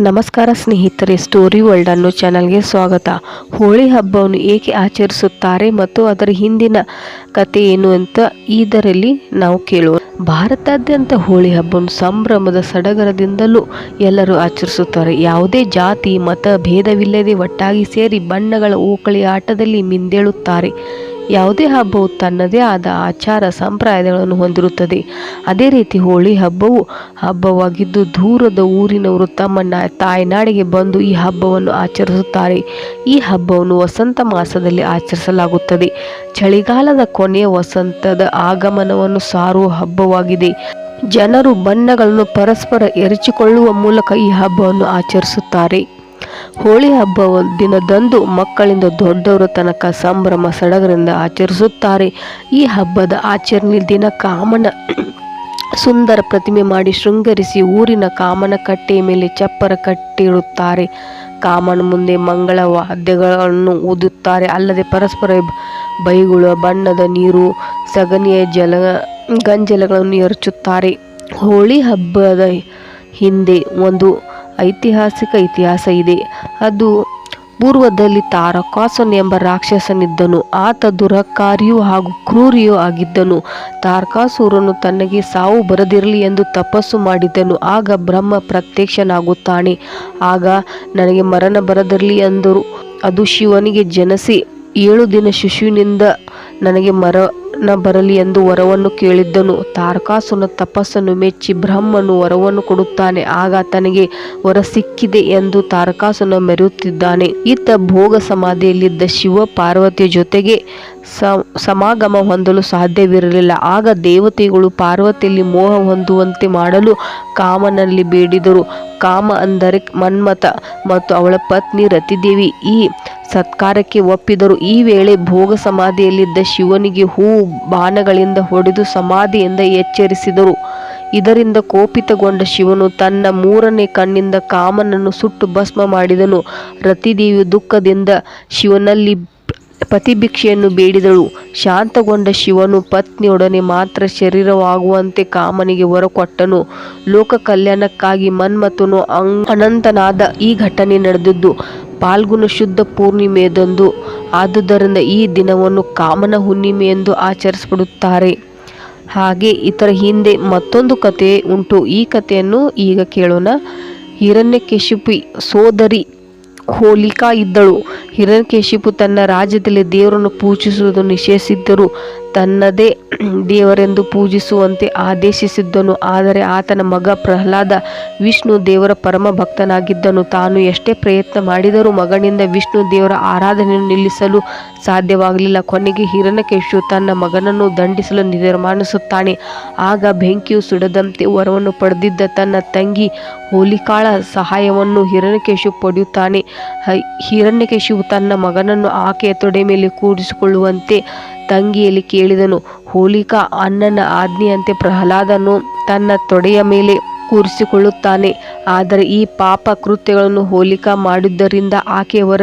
ನಮಸ್ಕಾರ ಸ್ನೇಹಿತರೆ, story world ಅನ್ನೋ ಚಾನಲ್ಗೆ ಸ್ವಾಗತ. ಹೋಳಿ ಹಬ್ಬವನ್ನು ಏಕೆ ಆಚರಿಸುತ್ತಾರೆ ಮತ್ತು ಅದರ ಹಿಂದಿನ ಕತೆ ಏನು ಅಂತ ಇದರಲ್ಲಿ ನಾವು ಕೇಳೋಣ ಭಾರತಾದ್ಯಂತ ಹೋಳಿ ಹಬ್ಬವನ್ನು ಸಂಭ್ರಮದ ಸಡಗರದಿಂದಲೂ ಎಲ್ಲರೂ ಆಚರಿಸುತ್ತಾರೆ. ಯಾವುದೇ ಜಾತಿ, ಮತ, ಭೇದವಿಲ್ಲದೆ ಒಟ್ಟಾಗಿ ಸೇರಿ ಬಣ್ಣಗಳ ಓಕಳಿ ಆಟದಲ್ಲಿ ಮಿಂದೇಳುತ್ತಾರೆ. ಯಾವುದೇ ಹಬ್ಬವು ತನ್ನದೇ ಆದ ಆಚಾರ ಸಂಪ್ರದಾಯಗಳನ್ನು ಹೊಂದಿರುತ್ತದೆ. ಅದೇ ರೀತಿ ಹೋಳಿ ಹಬ್ಬವು ಹಬ್ಬವಾಗಿದ್ದು ದೂರದ ಊರಿನವರು ತಮ್ಮ ತಾಯ್ನಾಡಿಗೆ ಬಂದು ಈ ಹಬ್ಬವನ್ನು ಆಚರಿಸುತ್ತಾರೆ. ಈ ಹಬ್ಬವನ್ನು ವಸಂತ ಮಾಸದಲ್ಲಿ ಆಚರಿಸಲಾಗುತ್ತದೆ. ಚಳಿಗಾಲದ ಕೊನೆಯ ವಸಂತದ ಆಗಮನವನ್ನು ಸಾರುವ ಹಬ್ಬವಾಗಿದೆ. ಜನರು ಬಣ್ಣಗಳನ್ನು ಪರಸ್ಪರ ಎರಚಿಕೊಳ್ಳುವ ಮೂಲಕ ಈ ಹಬ್ಬವನ್ನು ಆಚರಿಸುತ್ತಾರೆ. ಹೋಳಿ ಹಬ್ಬ ದಿನದಂದು ಮಕ್ಕಳಿಂದ ದೊಡ್ಡವರ ತನಕ ಸಂಭ್ರಮ ಸಡಗರಿಂದ ಆಚರಿಸುತ್ತಾರೆ. ಈ ಹಬ್ಬದ ಆಚರಣೆ ದಿನ ಕಾಮನ ಸುಂದರ ಪ್ರತಿಮೆ ಮಾಡಿ ಶೃಂಗರಿಸಿ ಊರಿನ ಕಾಮನ ಕಟ್ಟೆಯ ಮೇಲೆ ಚಪ್ಪರ ಕಟ್ಟಿರುತ್ತಾರೆ. ಕಾಮನ ಮುಂದೆ ಮಂಗಳ ವಾದ್ಯಗಳನ್ನು ಊದುತ್ತಾರೆ. ಅಲ್ಲದೆ ಪರಸ್ಪರ ಬೈಗುಳ, ಬಣ್ಣದ ನೀರು, ಸಗಣಿಯ ಜಲ, ಗಂಜಲಗಳನ್ನು ಎರಚುತ್ತಾರೆ. ಹೋಳಿ ಹಬ್ಬದ ಹಿಂದೆ ಒಂದು ಐತಿಹಾಸಿಕ ಇತಿಹಾಸ ಇದೆ. ಅದು ಪೂರ್ವದಲ್ಲಿ ತಾರಕಾಸನ್ ಎಂಬ ರಾಕ್ಷಸನಿದ್ದನು. ಆತ ದುರಕಾರಿಯೂ ಹಾಗೂ ಕ್ರೂರಿಯೂ ಆಗಿದ್ದನು. ತಾರಕಾಸುರನು ತನಗೆ ಸಾವು ಬರದಿರಲಿ ಎಂದು ತಪಸ್ಸು ಮಾಡಿದ್ದನು. ಆಗ ಬ್ರಹ್ಮ ಪ್ರತ್ಯಕ್ಷನಾಗುತ್ತಾನೆ. ಆಗ ನನಗೆ ಮರಣ ಬರದಿರಲಿ ಎಂದರು ಅದು ಶಿವನಿಗೆ ಜನಿಸಿ. ಏಳು ದಿನ ಶಿಶುವಿನಿಂದ ನನಗೆ ಮರ ನ ಬರಲಿ ಎಂದು ವರವನ್ನು ಕೇಳಿದ್ದನು. ತಾರಕಾಸುನ ತಪಸ್ಸನ್ನು ಮೆಚ್ಚಿ ಬ್ರಹ್ಮನು ವರವನ್ನು ಕೊಡುತ್ತಾನೆ. ಆಗ ತನಗೆ ವರ ಸಿಕ್ಕಿದೆ ಎಂದು ತಾರಕಾಸುನ ಮೆರೆಯುತ್ತಿದ್ದಾನೆ. ಈತ ಭೋಗ ಸಮಾಧಿಯಲ್ಲಿದ್ದ ಶಿವ ಪಾರ್ವತಿಯ ಜೊತೆಗೆ ಸಮಾಗಮ ಹೊಂದಲು ಸಾಧ್ಯವಿರಲಿಲ್ಲ. ಆಗ ದೇವತೆಗಳು ಪಾರ್ವತಿಯಲ್ಲಿ ಮೋಹ ಹೊಂದುವಂತೆ ಮಾಡಲು ಕಾಮನಲ್ಲಿ ಬೇಡಿದರು. ಕಾಮ ಅಂದರೆ ಮನ್ಮಥ ಮತ್ತು ಅವಳ ಪತ್ನಿ ರತಿದೇವಿ. ಈ ಸತ್ಕಾರಕ್ಕೆ ಒಪ್ಪಿದರು. ಈ ವೇಳೆ ಭೋಗ ಸಮಾಧಿಯಲ್ಲಿದ್ದ ಶಿವನಿಗೆ ಹೂ ಬಾಣಗಳಿಂದ ಹೊಡೆದು ಸಮಾಧಿಯಿಂದ ಎಚ್ಚರಿಸಿದರು. ಇದರಿಂದ ಕೋಪಿತಗೊಂಡ ಶಿವನು ತನ್ನ ಮೂರನೇ ಕಣ್ಣಿಂದ ಕಾಮನನ್ನು ಸುಟ್ಟು ಭಸ್ಮ ಮಾಡಿದನು. ರತಿದೇವಿ ದುಃಖದಿಂದ ಶಿವನಲ್ಲಿ ಪತಿಭಿಕ್ಷೆಯನ್ನು ಬೇಡಿದಳು. ಶಾಂತಗೊಂಡ ಶಿವನು ಪತ್ನಿಯೊಡನೆ ಮಾತ್ರ ಶರೀರವಾಗುವಂತೆ ಕಾಮನಿಗೆ ಹೊರಕೊಟ್ಟನು. ಲೋಕ ಕಲ್ಯಾಣಕ್ಕಾಗಿ ಮನ್ಮಥನು ಅನಂತನಾದ ಈ ಘಟನೆ ನಡೆದಿದ್ದು ಪಾಲ್ಗುಣ ಶುದ್ಧ ಪೂರ್ಣಿಮೆಯದಂದು ಆದುದರಿಂದ ಈ ದಿನವನ್ನು ಕಾಮನ ಹುಣ್ಣಿಮೆ ಎಂದು ಆಚರಿಸಿಬಿಡುತ್ತಾರೆ ಹಾಗೆ ಇದರ ಹಿಂದೆ ಮತ್ತೊಂದು ಕತೆ ಉಂಟು. ಈ ಕಥೆಯನ್ನು ಈಗ ಕೇಳೋಣ. ಹಿರಣ್ಯಕೇಶಿಪಿ ಸೋದರಿ ಹೋಲಿಕಾ ಇದ್ದಳು. ಹಿರಣ್ಯಕೇಶಿಪು ತನ್ನ ರಾಜ್ಯದಲ್ಲಿ ದೇವರನ್ನು ಪೂಜಿಸುವುದು ನಿಷೇಧಿಸಿದ್ದರು. ತನ್ನದೇ ದೇವರೆಂದು ಪೂಜಿಸುವಂತೆ ಆದೇಶಿಸಿದ್ದನು. ಆದರೆ ಆತನ ಮಗ ಪ್ರಹ್ಲಾದ ವಿಷ್ಣು ದೇವರ ಪರಮ ಭಕ್ತನಾಗಿದ್ದನು ತಾನು ಎಷ್ಟೇ ಪ್ರಯತ್ನ ಮಾಡಿದರೂ ಮಗನಿಂದ ವಿಷ್ಣು ದೇವರ ಆರಾಧನೆಯನ್ನು ನಿಲ್ಲಿಸಲು ಸಾಧ್ಯವಾಗಲಿಲ್ಲ. ಕೊನೆಗೆ ಹಿರಣ್ಯಕೇಶು ತನ್ನ ಮಗನನ್ನು ದಂಡಿಸಲು ನಿರ್ಮಾಣಿಸುತ್ತಾನೆ. ಆಗ ಬೆಂಕಿಯು ಸುಡದಂತೆ ವರವನ್ನು ಪಡೆದಿದ್ದ ತನ್ನ ತಂಗಿ ಹೋಲಿಕಾಳ ಸಹಾಯವನ್ನು ಹಿರಣ್ಯಕೇಶು ಪಡೆಯುತ್ತಾನೆ. ಹಿರಣ್ಯಕೇಶು ತನ್ನ ಮಗನನ್ನು ಆಕೆಯ ತೊಡೆ ಮೇಲೆ ಕೂಡಿಸಿಕೊಳ್ಳುವಂತೆ ತಂಗಿಯಲ್ಲಿ ಕೇಳಿದನು, ಹೋಲಿಕಾ, ಅಣ್ಣನ ಆಜ್ಞೆಯಂತೆ ಪ್ರಹ್ಲಾದನು ತನ್ನ ತೊಡೆಯ ಮೇಲೆ ಕೂರಿಸಿಕೊಳ್ಳುತ್ತಾನೆ. ಆದರೆ ಈ ಪಾಪ ಕೃತ್ಯಗಳನ್ನು ಹೋಲಿಕಾ ಮಾಡಿದ್ದರಿಂದ ಆಕೆಯವರ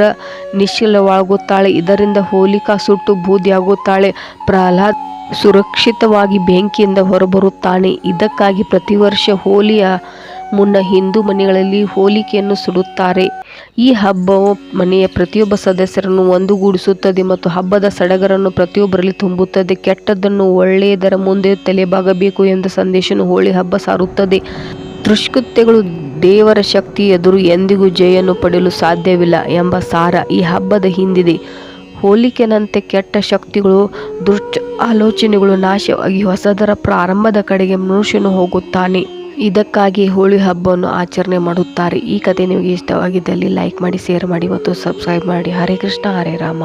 ನಿಶ್ಚಲವಾಗುತ್ತಾಳೆ. ಇದರಿಂದ ಹೋಲಿಕಾ ಸುಟ್ಟು ಬೂದಿಯಾಗುತ್ತಾಳೆ. ಪ್ರಹ್ಲಾದ್ ಸುರಕ್ಷಿತವಾಗಿ ಬೆಂಕಿಯಿಂದ ಹೊರಬರುತ್ತಾನೆ. ಇದಕ್ಕಾಗಿ ಪ್ರತಿ ವರ್ಷ ಹೋಲಿಯ ಮುನ್ನ ಹಿಂದೂ ಮನೆಗಳಲ್ಲಿ ಹೋಲಿಕೆಯನ್ನು ಸುಡುತ್ತಾರೆ. ಈ ಹಬ್ಬವು ಮನೆಯ ಪ್ರತಿಯೊಬ್ಬ ಸದಸ್ಯರನ್ನು ಒಂದುಗೂಡಿಸುತ್ತದೆ ಮತ್ತು ಹಬ್ಬದ ಸಡಗರನ್ನು ಪ್ರತಿಯೊಬ್ಬರಲ್ಲಿ ತುಂಬುತ್ತದೆ. ಕೆಟ್ಟದ್ದನ್ನು ಒಳ್ಳೆಯದರ ಮುಂದೆ ತಲೆಬಾಗಬೇಕು ಎಂದ ಸಂದೇಶವನ್ನು ಹೋಳಿ ಹಬ್ಬ ಸಾರುತ್ತದೆ. ದುಷ್ಕೃತ್ಯಗಳು ದೇವರ ಶಕ್ತಿ ಎದುರು ಎಂದಿಗೂ ಜಯನ್ನು ಪಡೆಯಲು ಸಾಧ್ಯವಿಲ್ಲ ಎಂಬ ಸಾರ ಈ ಹಬ್ಬದ ಹಿಂದಿದೆ. ಹೋಲಿಕೆನಂತೆ ಕೆಟ್ಟ ಶಕ್ತಿಗಳು, ದುಷ್ಟ ಆಲೋಚನೆಗಳು ನಾಶವಾಗಿ ಹೊಸದರ ಪ್ರಾರಂಭದ ಕಡೆಗೆ ಮನುಷ್ಯನು ಹೋಗುತ್ತಾನೆ. ಇದಕ್ಕಾಗಿ ಹೋಳಿ ಹಬ್ಬವನ್ನು ಆಚರಣೆ ಮಾಡುತ್ತಾರೆ. ಈ ಕತೆ ನಿಮಗೆ ಇಷ್ಟವಾಗಿದ್ದಲ್ಲಿ ಲೈಕ್ ಮಾಡಿ, ಶೇರ್ ಮಾಡಿ ಮತ್ತು ಸಬ್ಸ್ಕ್ರೈಬ್ ಮಾಡಿ. ಹರೇ ಕೃಷ್ಣ, ಹರೇ ರಾಮ.